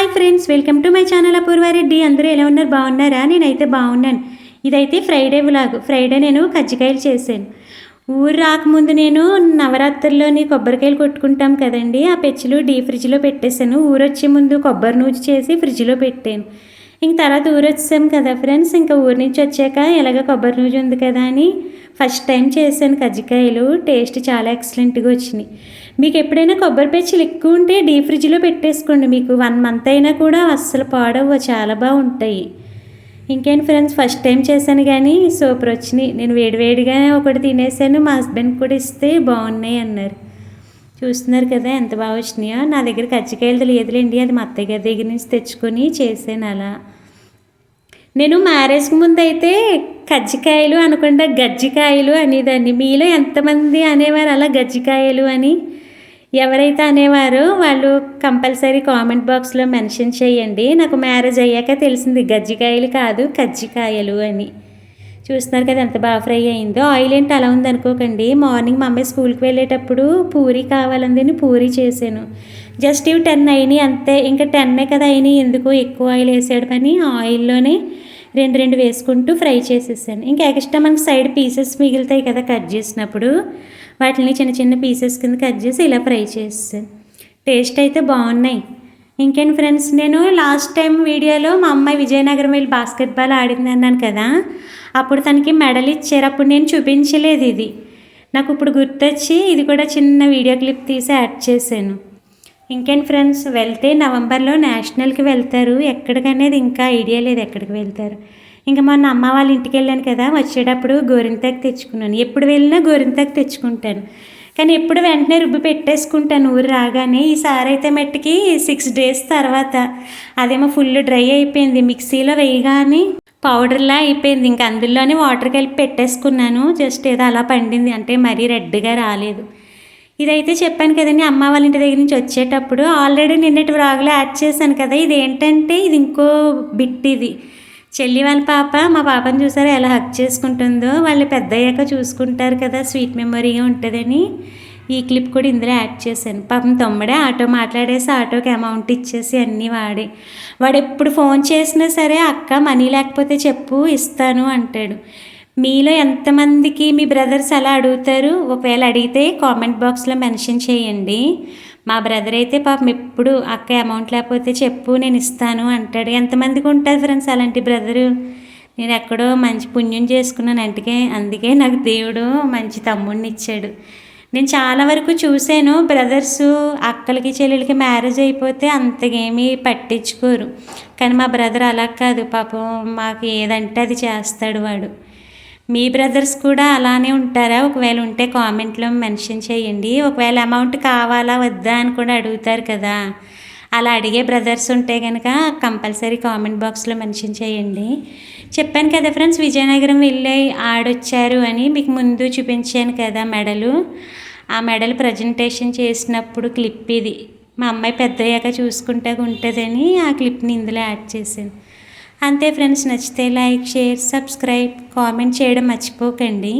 Hi friends welcome to my channel Apoorva Reddy అందరూ ఎలా ఉన్నారు? బాగున్నారా? నేనైతే బాగున్నాను. ఇదైతే ఫ్రైడే వ్లాగ్. ఫ్రైడే నేను కజ్జికాయలు చేశాను. ఊరు రాకముందు నేను నవరాత్రుల్లోని కొబ్బరికాయలు కొట్టుకుంటాం కదండి ఆ పెచ్చులు డీ ఫ్రిడ్జ్లో పెట్టేశాను. ఊరు వచ్చే ముందు కొబ్బరి నూజు చేసి ఫ్రిడ్జ్లో పెట్టాను. ఇంక తర్వాత ఊరు కదా ఫ్రెండ్స్. ఇంకా ఊరి నుంచి వచ్చాక ఎలాగ కొబ్బరి నూజు ఉంది కదా అని ఫస్ట్ టైం చేశాను కజ్జికాయలు. టేస్ట్ చాలా ఎక్సలెంట్గా వచ్చినాయి మీకు ఎప్పుడైనా కొబ్బరి పెచ్చులు ఎక్కువ ఉంటే డీ ఫ్రిడ్జ్లో పెట్టేసుకోండి. మీకు వన్ మంత్ అయినా కూడా అస్సలు పాడవు చాలా బాగుంటాయి. ఇంకేంటి ఫ్రెండ్స్ ఫస్ట్ టైం చేశాను కానీ సూపర్ వచ్చినాయి నేను వేడివేడిగా ఒకటి తినేసాను. మా హస్బెండ్ కూడా ఇస్తే బాగున్నాయి అన్నారు. చూస్తున్నారు కదా ఎంత బాగా వచ్చినాయో. నా దగ్గర కజ్జికాయలు లేదులేండి అది మా అత్తయ్య గారి దగ్గర నుంచి తెచ్చుకొని చేసాను అలా. నేను మ్యారేజ్కి ముందు అయితే కజ్జికాయలు అనకుండా గజ్జికాయలు అనేదాన్ని. మీలో ఎంతమంది అనేవారు అలా గజ్జికాయలు అని? ఎవరైతే అనేవారో వాళ్ళు కంపల్సరీ కామెంట్ బాక్స్లో మెన్షన్ చేయండి. నాకు మ్యారేజ్ అయ్యాక తెలిసింది గజ్జికాయలు కాదు కజ్జికాయలు అని. చూస్తున్నారు కదా ఎంత బాగా ఫ్రై అయిందో. ఆయిల్ ఏంటి అలా ఉంది అనుకోకండి. మార్నింగ్ మా అమ్మాయి స్కూల్కి వెళ్ళేటప్పుడు పూరీ కావాలందని పూరీ చేశాను. జస్ట్ ఇవి టెన్ అయినాయి అంతే. ఇంకా టెన్నే కదా అయినాయి. ఎందుకు ఎక్కువ ఆయిల్ వేసాడు పని ఆయిల్లోనే రెండు రెండు వేసుకుంటూ ఫ్రై చేసేసాను. ఇంకా ఎక్స్ట్రా మనకి సైడ్ పీసెస్ మిగులుతాయి కదా కట్ చేసినప్పుడు. వాటిని చిన్న చిన్న పీసెస్ కింద కట్ చేసి ఇలా ఫ్రై చేసేసాను. టేస్ట్ అయితే బాగున్నాయి. ఇంకేంటి ఫ్రెండ్స్ నేను లాస్ట్ టైం వీడియోలో మా అమ్మాయి విజయనగరం వెళ్ళి బాస్కెట్బాల్ ఆడింది అన్నాను కదా. అప్పుడు తనకి మెడల్ ఇచ్చారు. అప్పుడు నేను చూపించలేదు ఇది. నాకు ఇప్పుడు గుర్తొచ్చి ఇది కూడా చిన్న వీడియో క్లిప్ తీసి యాడ్ చేశాను. ఇంకేంటి ఫ్రెండ్స్ వెళ్తే నవంబర్లో నేషనల్కి వెళ్తారు. ఎక్కడికనేది ఇంకా ఐడియా లేదు ఎక్కడికి వెళ్తారు. ఇంకా మొన్న అమ్మ వాళ్ళ ఇంటికి వెళ్ళాను కదా. వచ్చేటప్పుడు గోరింతాకు తెచ్చుకున్నాను. ఎప్పుడు వెళ్ళినా గోరింతాకు తెచ్చుకుంటాను. కానీ ఎప్పుడు వెంటనే రుబ్బి పెట్టేసుకుంటాను ఊరు రాగానే. ఈసారి అయితే మట్టికి సిక్స్ డేస్ తర్వాత. అదేమో ఫుల్ డ్రై అయిపోయింది. మిక్సీలో వేయగానే పౌడర్లా అయిపోయింది. ఇంకా అందులోనే వాటర్ కలిపి పెట్టేసుకున్నాను. జస్ట్ ఏదో అలా పండింది. అంటే మరీ రెడ్గా రాలేదు. ఇదైతే చెప్పాను కదండి అమ్మ వాళ్ళ ఇంటి దగ్గర నుంచి వచ్చేటప్పుడు. ఆల్రెడీ నిన్నటి వ్లాగ్లో యాడ్ చేశాను కదా ఇది ఏంటంటే ఇది ఇంకో బిట్ ఇది. చెల్లి వాళ్ళ పాప మా పాపని చూసారా ఎలా హక్ చేసుకుంటుందో? వాళ్ళు పెద్ద అయ్యాక చూసుకుంటారు కదా స్వీట్ మెమొరీగా ఉంటుందని. ఈ క్లిప్ కూడా ఇందులో యాడ్ చేశాను. పాపం తమ్ముడే ఆటో మాట్లాడేసి ఆటోకి అమౌంట్ ఇచ్చేసి అన్నీ వాడి. వాడు ఎప్పుడు ఫోన్ చేసినా సరే అక్క మనీ లేకపోతే చెప్పు ఇస్తాను అంటాడు. మీలో ఎంతమందికి మీ బ్రదర్స్ అలా అడుగుతారు? ఒకవేళ అడిగితే కామెంట్ బాక్స్లో మెన్షన్ చేయండి. మా బ్రదర్ అయితే పాపం ఎప్పుడు అక్క అమౌంట్ లేకపోతే చెప్పు నేను ఇస్తాను అంటాడు. ఎంతమందికి ఉంటుంది ఫ్రెండ్స్ అలాంటి బ్రదరు నేను ఎక్కడో మంచి పుణ్యం చేసుకున్నాను అందుకే అందుకే నాకు దేవుడు మంచి తమ్ముడిని ఇచ్చాడు. నేను చాలా వరకు చూశాను బ్రదర్స్ అక్కలకి చెల్లెలకి మ్యారేజ్ అయిపోతే అంతగేమీ పట్టించుకోరు. కానీ మా బ్రదర్ అలా కాదు. పాపం మాకు ఏదంటే అది చేస్తాడు వాడు. మీ బ్రదర్స్ కూడా అలానే ఉంటారా? ఒకవేళ ఉంటే కామెంట్లో మెన్షన్ చేయండి. ఒకవేళ అమౌంట్ కావాలా వద్దా అని కూడా అడుగుతారు కదా. అలా అడిగే బ్రదర్స్ ఉంటే కనుక కంపల్సరీ కామెంట్ బాక్స్లో మెన్షన్ చేయండి. చెప్పాను కదా ఫ్రెండ్స్ విజయనగరం వెళ్ళి ఆడొచ్చారు అని మీకు ముందు చూపించాను కదా మెడలు. ఆ మెడల్ ప్రజెంటేషన్ చేసినప్పుడు క్లిప్ ఇది. మా అమ్మాయి పెద్దయ్యాక చూసుకుంటే ఉంటుందని ఆ క్లిప్ని ఇందులో యాడ్ చేశాను. అంతే ఫ్రెండ్స్ నచ్చితే లైక్ షేర్ సబ్స్క్రైబ్ కామెంట్ చేయడం మర్చిపోకండి.